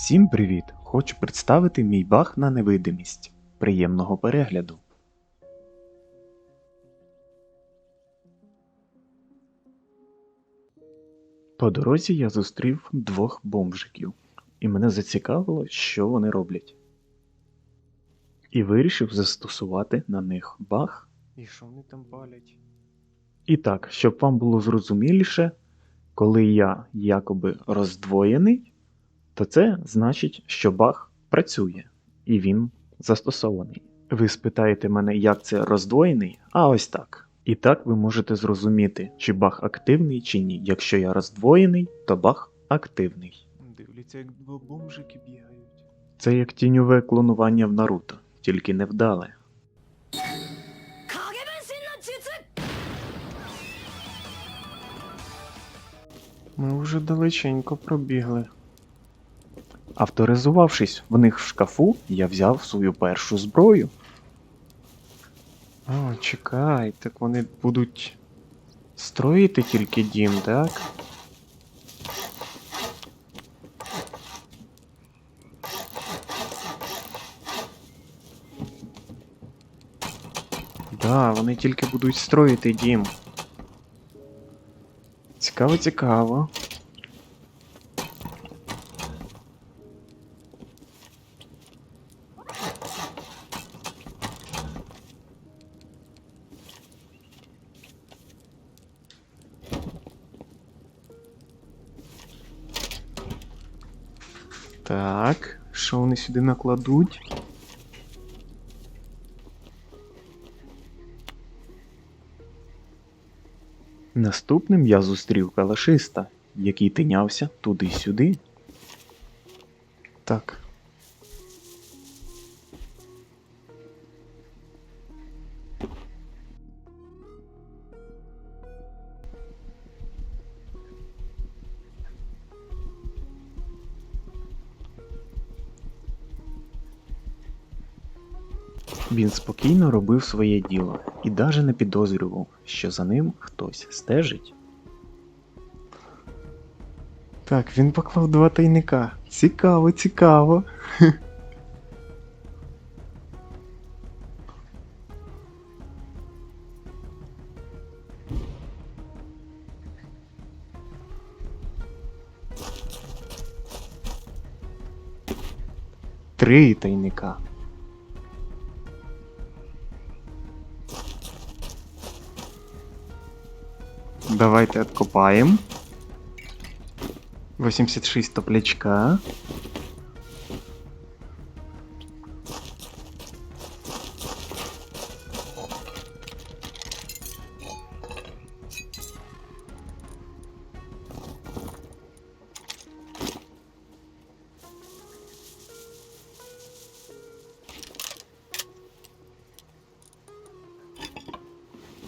Всім привіт! Хочу представити мій баг на невидимість. Приємного перегляду. По дорозі я зустрів двох бомжиків, і мене зацікавило, що вони роблять. І вирішив застосувати на них баг. І що вони там палять? І так, щоб вам було зрозуміліше, коли я якоби роздвоєний, то це значить, що баг працює і він застосований. Ви спитаєте мене, як це роздвоєний? А ось так. І так ви можете зрозуміти, чи баг активний, чи ні. Якщо я роздвоєний, то баг активний. Дивляться, як два бомжики бігають. Це як тіньове клонування в Наруто, тільки невдале. Ми вже далеченько пробігли. Авторизувавшись в них в шкафу, я взяв свою першу зброю. О, чекай, так вони будуть строїти тільки дім, так? Да, вони тільки будуть строїти дім. Цікаво, цікаво. Так, що вони сюди накладуть? Наступним я зустрів калашиста, який тинявся туди-сюди. Так. Він спокійно робив своє діло і даже не підозрював, що за ним хтось стежить. Так, він поклав два тайника. Цікаво, цікаво. Три тайника. Давайте откопаем. 86 топлячка.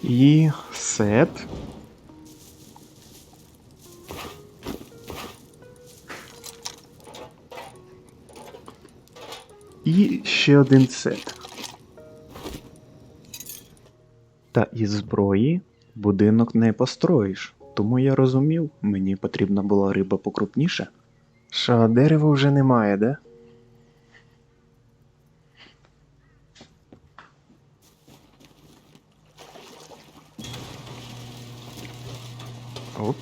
І сет. Ще один сет. Та із зброї будинок не построїш, тому я розумів, мені потрібна була риба покрупніше. Що, дерева вже немає, да? Оп.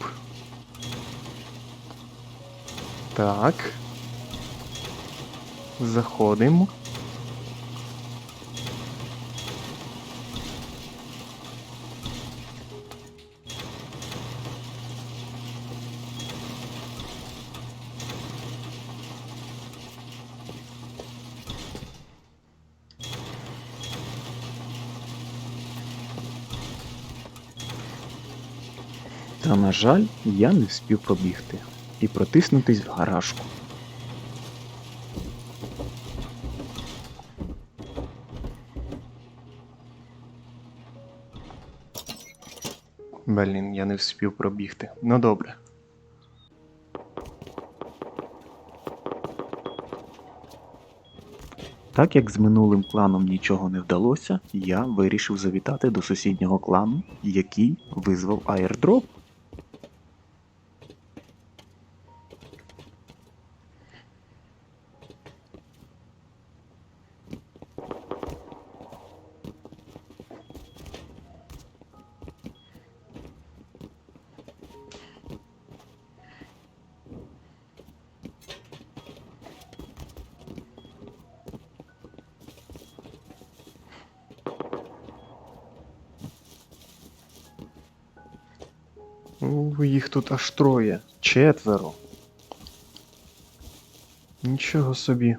Так. Заходимо. Та, на жаль, я не вспів пробігти і протиснутись в гаражку. Блін, я не вспів пробігти. Ну добре. Так як з минулим кланом нічого не вдалося, я вирішив завітати до сусіднього клану, який визвав аірдроп. О, їх тут аж троє. Четверо. Нічого собі.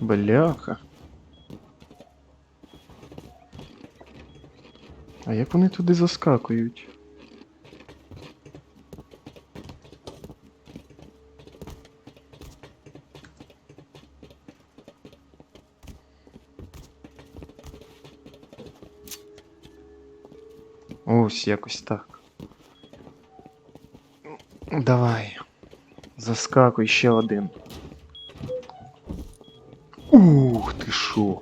Бляха. А як вони туди заскакують? Ось якось так. Давай. Заскакуй ще один. Ух ти шо.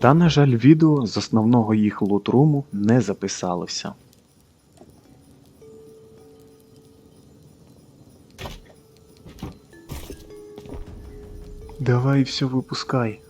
Та, на жаль, відео з основного їх лутруму не записалося. Давай все випускай.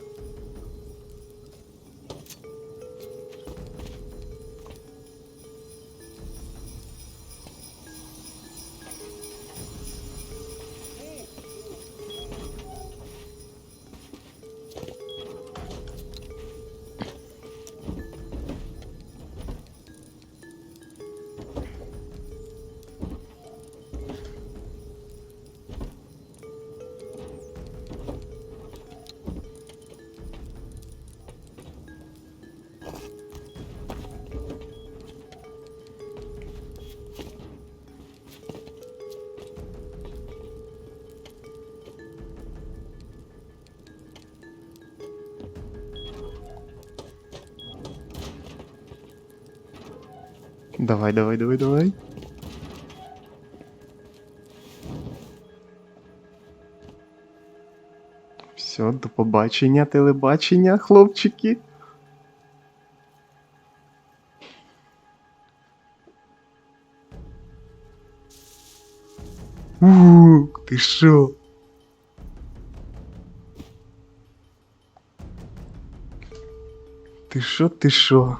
Давай, давай, давай, давай. Все, до побачення, телебачення, хлопчики. Ух, ти шо? Ти шо, ти шо?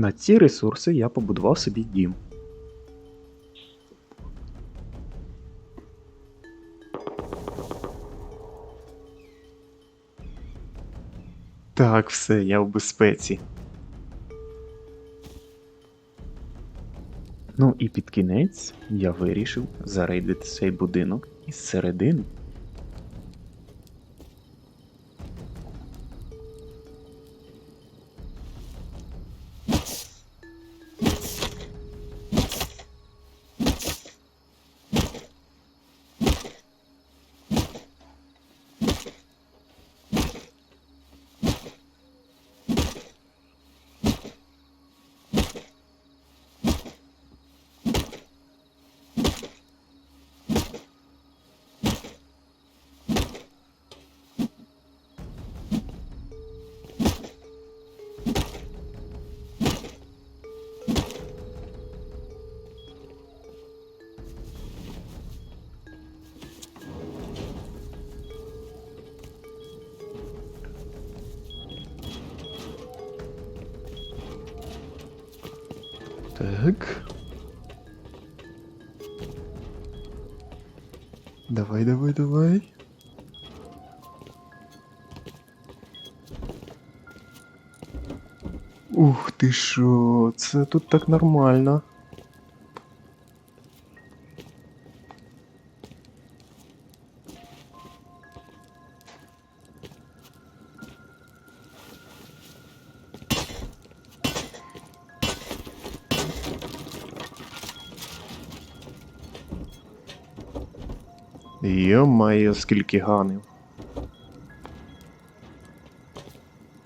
На ці ресурси я побудував собі дім. Так, все, я в безпеці. Ну і під кінець я вирішив зарейдити цей будинок із середини. Так. Давай, давай, давай. Ух ти шо, це тут так нормально. Йо-майо, скільки ганив.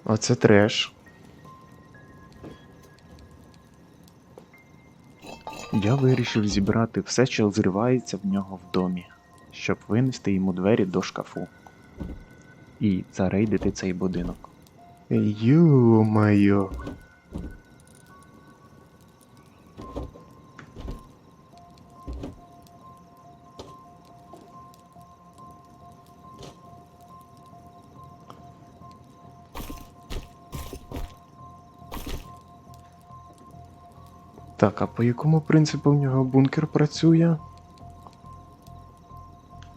Оце треш. Я вирішив зібрати все, що зривається в нього в домі, щоб винести йому двері до шкафу і зарейдити цей будинок. Йо-майо. Так, а по якому принципу в нього бункер працює?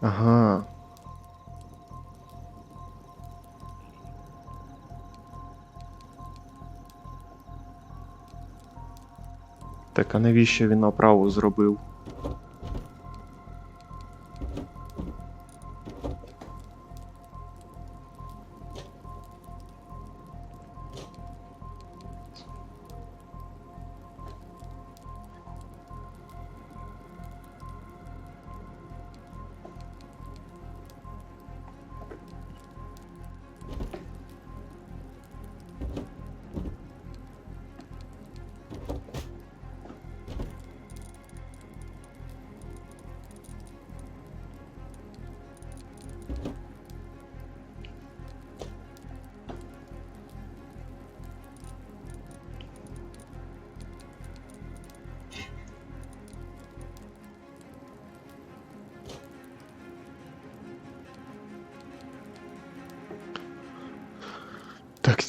Ага. Так, а навіщо він оправу зробив?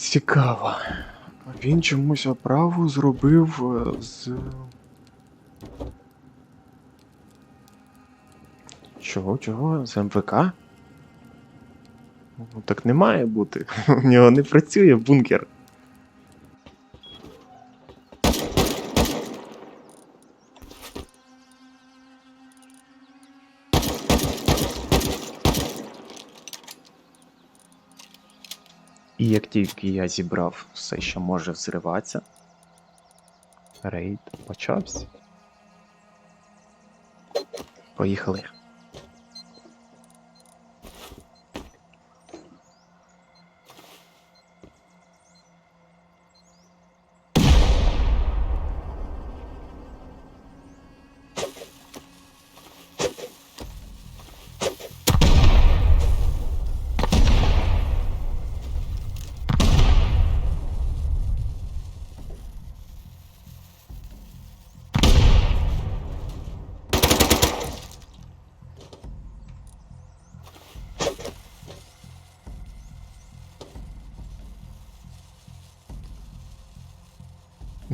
Цікаво. Він чомусь оправу зробив е, з. Чого, чого? З МВК? Ну, Так не має бути. У нього не працює бункер. Як тільки я зібрав все, що може взриватися, рейд почався. Поїхали.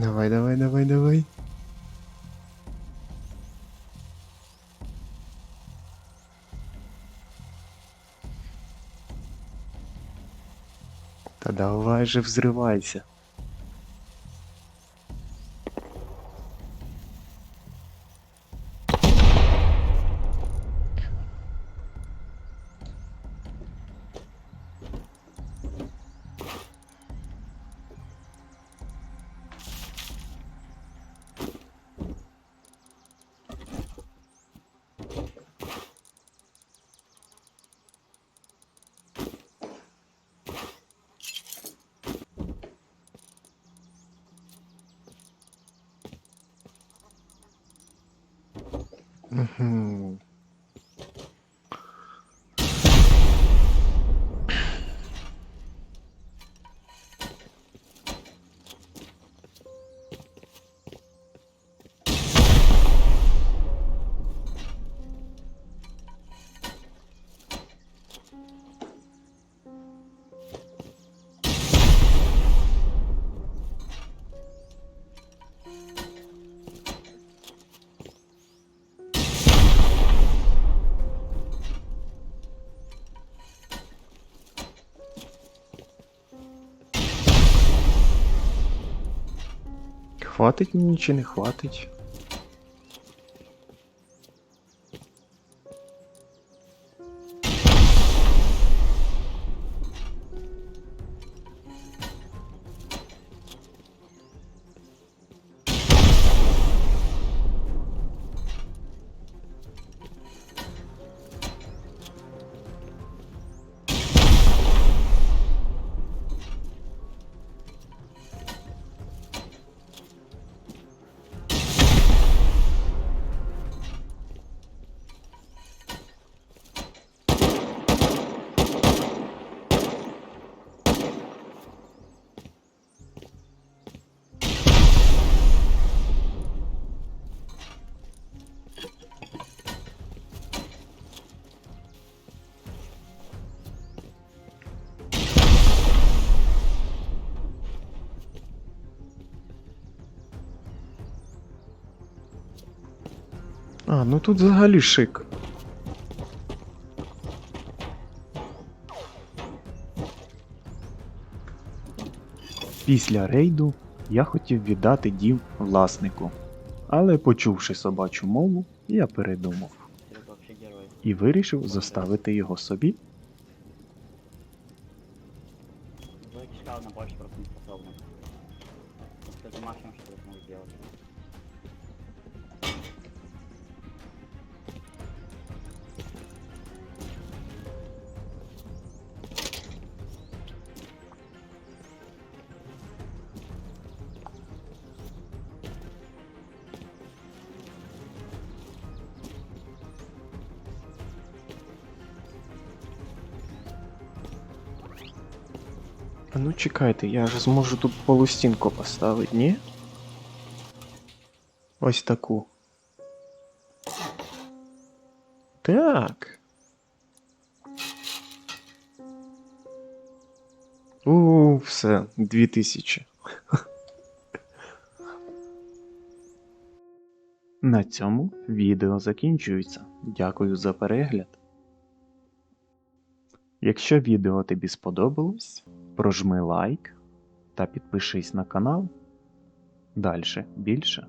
Давай, давай, давай, давай. Та давай же 嗯哼。Хватить мені чи не хватить? А, ну тут взагалі шик. Після рейду я хотів віддати дім власнику, але почувши собачу мову, я передумав і вирішив заставити його собі. Ну чекайте, я ж зможу тут полустінку поставити, ні? Ось таку. Так. У, все, 2000. На цьому відео закінчується. Дякую за перегляд. Якщо відео тобі сподобалось, прожми лайк та підпишись на канал. Дальше більше.